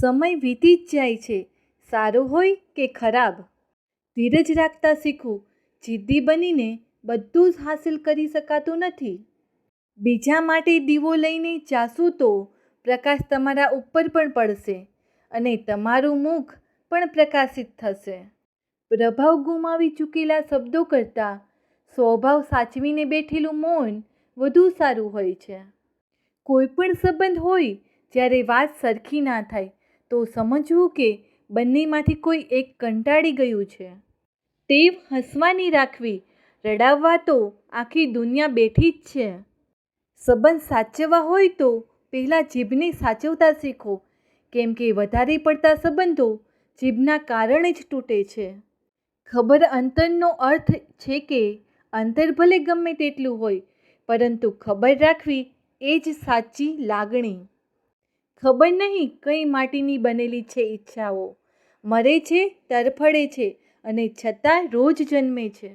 સમય વીતી જ જાય છે. સારો હોય કે ખરાબ? ધીરજ રાખતા શીખવું. જિદ્દી બનીને બધું જ હાંસિલ કરી શકાતું નથી. બીજા માટે દીવો લઈને જાશું તો પ્રકાશ તમારા ઉપર પણ પડશે અને તમારું મુખ પણ પ્રકાશિત થશે. પ્રભાવ ગુમાવી ચૂકેલા શબ્દો કરતાં સ્વભાવ સાચવીને બેઠેલું મૌન વધુ સારું હોય છે. કોઈ પણ સંબંધ હોય, જ્યારે વાત સરખી ના થાય તો સમજવું કે બંનેમાંથી કોઈ એક કંટાળી ગયું છે. ટેવ હસવાની રાખવી, રડાવવા તો આખી દુનિયા બેઠી જ છે. સંબંધ સાચવવા હોય તો પહેલાં જીભને સાચવતા શીખો, કેમ કે વધારે પડતા સંબંધો જીભના કારણે જ તૂટે છે. ખબર અંતરનો અર્થ છે કે અંતર ભલે ગમે તેટલું હોય, પરંતુ ખબર રાખવી એ જ સાચી લાગણી. ખબર નહીં કઈ માટીની બનેલી છે ઈચ્છાઓ. મરે છે, તરફડે છે અને છતાં રોજ જન્મે છે.